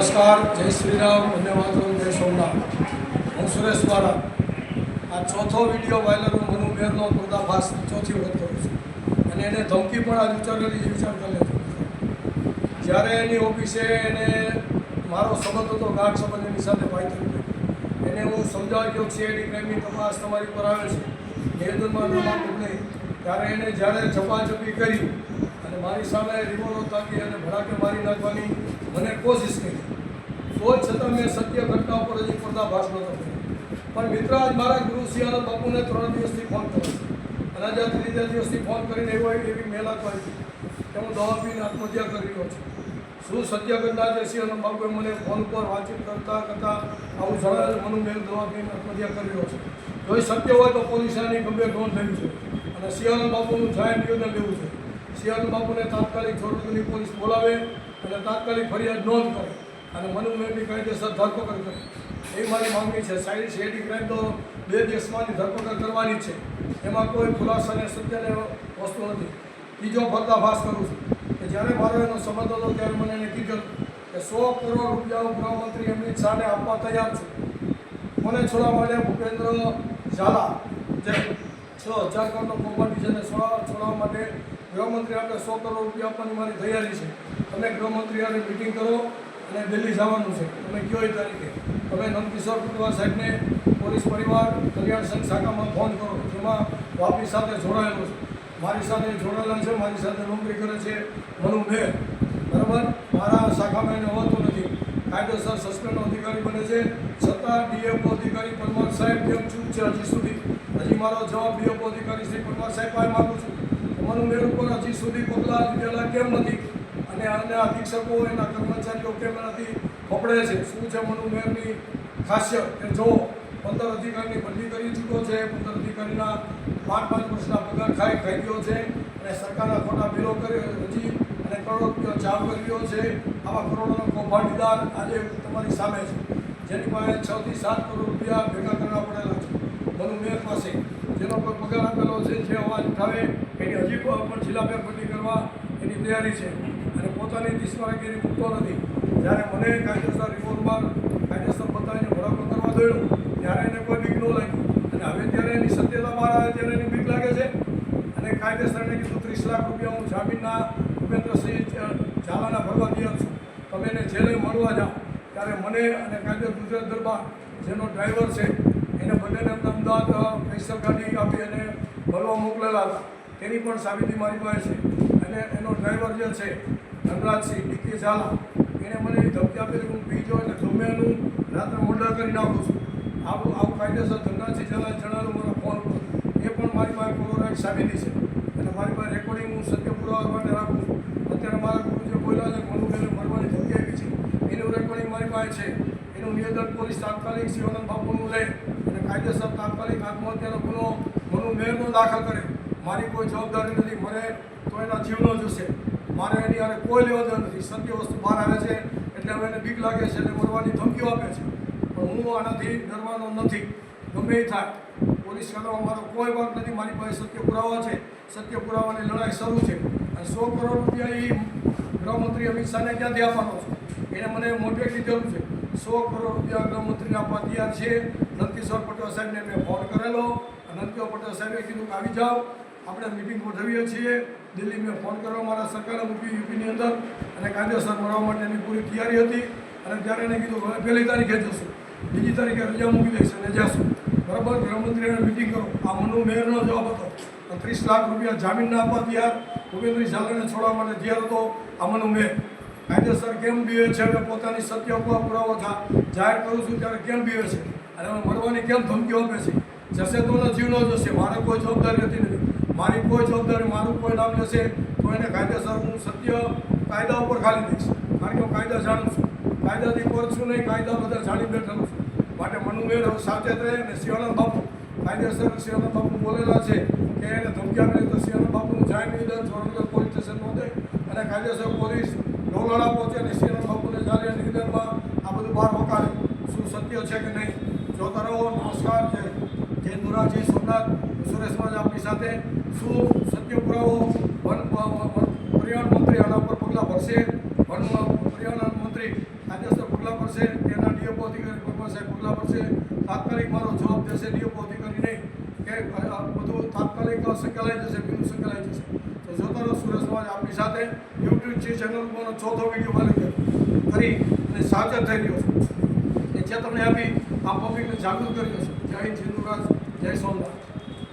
નમસ્કાર, જય શ્રી રામ વંદે માતરમ જય સોમનાથ. હું સુરેશ મારા આ ચોથો વીડિયો વાયરલ હું મનુ મેરનો પર્દાફાશ ચોથી વખત કરું છું. અને એને ધમકી પણ આ વિચારેલી એ વિચાર કરે લેજો જ્યારે એની ઓફિસે એને મારો સંબંધ હતો, ગાઢ સંબંધ એની સાથે પાઇથન એને હું સમજાવી ગયો સીઆઈડી ક્રાઇમની તપાસ તમારી પર આવે છે. નિવેદનમાં ન નહીં. ત્યારે એને જ્યારે ઝપાઝપી કરી અને મારી સામે રિવોલ્વર તાકી અને ભડાકે મારી નાખવાની મને કોશિશ કરી. તો છતાં મેં સત્ય ઘટના ઉપર હજી પર્દાભાસ નહોતો કર્યો પણ મિત્ર, આજ મારા ગુરુ સિયાનંદ બાપુને ત્રણ દિવસથી ફોન કર્યો અને આજે ત્રીજા દિવસથી ફોન કરીને એવો એવી મેલ આપી કે હું દવા પીને આત્મહત્યા કરી રહ્યો છું. શું સત્ય ઘટના છે? સિયાનંદ બાપુએ મને ફોન પર વાતચીત કરતાં કરતાં આવું જણાવેલું મનુ મેં દવા પીને આત્મહત્યા કરી રહ્યો છું. જો એ સત્ય હોય તો પોલીસની ગંભીર નોંધ થયું છે. અને સિયાનંદ બાપુનું જાહેર નિવેદન લેવું છે. સિયાનંદ બાપુને તાત્કાલિક છોડની પોલીસ બોલાવે. અને તાત્કાલિક ફરિયાદ નોંધ કરે. અને મનુ મેમની કાયદેસર ધરપકડ કરે. એ મારી માંગણી છે. સાઈડ શેરી ક્રાઇમ તો બે દિવસમાંની ધરપકડ કરવાની છે. એમાં કોઈ ખુલાસા અને સત્યને વસ્તુ નથી. બીજો પર્દાફાશ કરું છું કે જ્યારે મારો એનો સંબંધ હતો ત્યારે મને એને કીધું કે સો કરોડ રૂપિયા હું ગૃહમંત્રી અમિત શાહને આપવા તૈયાર છું. મને છોડવા માટે ભૂપેન્દ્ર ઝાલા, જે છ હજાર કરોડનો પ્રોપર્ટી છે અને છોડવા માટે ગૃહમંત્રી આપણે સો કરોડ રૂપિયા આપવાની મારી તૈયારી છે. તમે ગૃહમંત્રી આની મિટિંગ કરો અને દિલ્હી જવાનું છે. તમે કયો એ તારીખે? તમે નંદકિશોર કુટવા સાહેબને પોલીસ પરિવાર, કલ્યાણ સંઘ શાખામાં ફોન કરો. જેમાં વાપી સાથે જોડાયેલો છે. મારી સાથે જોડાયેલા છે, મારી સાથે નોકરી કરે છે મનુ મેર બરાબર? મારા શાખામાં એને હોતું નથી. કાયદેસર સસ્પેન્ડ અધિકારી બને છે. છતાં ડીએફઓ અધિકારી પરમાર સાહેબ કેમ ચૂપ છે હજી સુધી. હજી મારો જવાબ ડીએફઓ અધિકારી શ્રી પરમાર સાહેબ પાસે માગું છું. મનુ મેર ઉપર હજી સુધી પગલાં લીધેલા કેમ નથી? અને આના અધિક્ષકો એના કર્મચારીઓ કેમ નથી? પકડે છે. શું છે મનુ મેરની ખાસિયત? કે જો પંદર અધિકારીની બદલી કરી ચૂક્યો છે, પંદર અધિકારીના પાંચ પાંચ વર્ષના પગાર ખાઈ ખાઈ ગયો છે અને સરકારના ખોટા બિલો કર્યો હજી અને કરોડો ચાવ કર્યો છે. આવા કરોડોનો કૌભાંડીદાર આજે તમારી સામે છે. જેની પાસે છ થી સાત કરોડ રૂપિયા ભેગા કરવા પડેલા છે. મનુ મેર પાસે. જેનો કોઈ પગાર આપેલો છે, જે અવાજ ઉઠાવે, એની હજી પણ પેર બદલી કરવા એની તૈયારી છે. અને પોતાની દિશમાગીરી મૂકતો નથી. જ્યારે મને કાયદેસર રિપોર્ટમાં કાયદેસર બતાવીને ભડાકો કરવા દોડ્યો, ત્યારે એને કોઈ બીક ન લાગ્યું અને હવે ત્યારે એની સત્યતા બહાર આવે ત્યારે એની બીક લાગે છે, અને કાયદેસરને કીધું, ત્રીસ લાખ રૂપિયા હું જામીનના ભૂપેન્દ્રસિંહ ઝાલાના ભરવા તૈયાર છું. તમે એને જેલે મળવા જાઓ. ત્યારે મને અને કાયદે ગુજરાત દરબાર, જેનો ડ્રાઈવર છે, એને બંનેને અમદાવાદ સ્પેશિયલ આપી અને મળવા મોકલેલા હતા તેની પણ સાબિતી મારી પાસે છે. અને એનો ડ્રાઈવર જે છે, ધનરાજસિંહ, ડીકે ઝાલા એને મને ધમકી આપેલી હું પી જાઉં એટલે ગમે એનું રાત્રે ઓર્ડર કરી નાખું છું. આવું આવું કાયદેસર ધનરાજસિંહ ઝાલા જણાવ્યું મારા ફોન એ પણ મારી પાસે કોરોના સાબિતી છે. અને મારી પાસે રેકોર્ડિંગ હું સત્ય પુરાવા માટે રાખું છું. અત્યારે મારા ગુરુજી બોલ્યા છે મનુબેને મળવાની ધમકી આવી છે. એનું રેકોર્ડિંગ મારી પાસે છે. એનું નિવેદન પોલીસ તાત્કાલિક શિવાનંદ બાપુનું લે. અને કાયદેસર તાત્કાલિક આત્મહત્યાનો ગુનો ગુનો મેરનો દાખલ કરે. મારી કોઈ જવાબદારી નથી, મને તો એના જીવનો જશે મારે એની હારે કોઈ લેવા નથી. સત્ય વસ્તુ બહાર આવે છે, એટલે હવે એને બીક લાગે છે એટલે મરવાની ધમકીઓ આપે છે. પણ હું આનાથી ડરવાનો નથી. ગમે એ થાય. પોલીસ કરવામાં મારો કોઈ વાંક નથી. મારી પાસે સત્ય પુરાવા છે. સત્ય પુરાવાની લડાઈ શરૂ છે. અને સો કરોડ રૂપિયા એ ગૃહમંત્રી અમિત શાહને ક્યાંથી આપવાનો છે? એને મને મોઢે જરૂર છે. સો કરોડ રૂપિયા ગૃહમંત્રીને આપવા તૈયાર છે. નંદકિશોર પટેલ સાહેબને મેં ફોન કરેલો. નંદકિશોર પટેલ સાહેબે કીધું કે આવી જાઓ. આપણે મિટિંગ ગોઠવીએ છીએ. દિલ્હી મેં ફોન કરવા મારા સરકારે મૂકી યુપીની અંદર. અને કાયદેસર મળવા માટેની પૂરી તૈયારી હતી. અને ત્યારે એને કીધું, હવે પહેલી તારીખે જશું. બીજી તારીખે રજા મૂકી દઈશ અને જશું. બરાબર? ગૃહમંત્રીને મિટિંગ કરો. આ મનુ મેયરનો જવાબ હતો. ત્રીસ લાખ રૂપિયા જામીન ના આપવા તૈયાર. ભૂપેન્દ્ર ઝાલાને છોડવા માટે તૈયાર હતો આ મનુ મેયર કાયદેસર કેમ બીવે છે અને પોતાની સત્ય પુરાવો થા? જાહેર કરું છું ત્યારે કેમ બીવે છે? અને મરવાની કેમ ધમકીઓ આપે છે? જશે તો જીવ ન જશે મારે કોઈ જવાબદારી હતી નથી. મારી કોઈ જવાબદારી, મારું કોઈ નામ લેશે તો એને કાયદેસર હું સત્ય કાયદા ઉપર ખાલી દઈશ. કારણ કે હું કાયદા જાણું છું. કાયદાથી પર છું નહીં, કાયદા બધા જાણી બેઠેલું છું. માટે મનુ મેર હવે સાવચેત રહે અને શિવાનંદ બાપુ. કાયદેસર શિવાનંદ બાપુ બોલેલા છે કે એને ધમકી આપે તો શિવાનંદ બાપુનું જાહેર નિવેદન જોરનગર પોલીસ સ્ટેશન નોંધે અને કાયદેસર પોલીસ ડોલાળા પહોંચે અને શિવાનંદ બાપુને જાહેર નિવેદનમાં આ બધું બહાર વકારે શું સત્ય છે કે નહીં? જોતા રહો, નમસ્કાર જય જય દુરાજી સોમનાથ સુરેશમાં આપની સાથે. શું સત્ય પુરાવો? વન પર્યાવરણ મંત્રી આના પર પગલાં ભરશે? વન પર્યાવરણ મંત્રી કાયદેસર પગલાં પડશે તેના એના અધિકારી ભગવાન સાહેબ પગલાં પડશે તાત્કાલિક મારો જવાબ દેશે ડીએફઓ અધિકારી નહીં. કે બધું તાત્કાલિક સંકળાઈ જશે બીજું સંકળાઈ જશે. તો જોતો રહો સમાજ આપણી સાથે યુટ્યુબ છે ચેનલ ઉપરનો ચોથો વીડિયો વાલી ફરી અને સાચર થઈ રહ્યો છે. એ ચેતવણી આપી, આ પબ્લિકને જાગૃત કર્યો છે. જય હિન્દ જય સોમનાથ.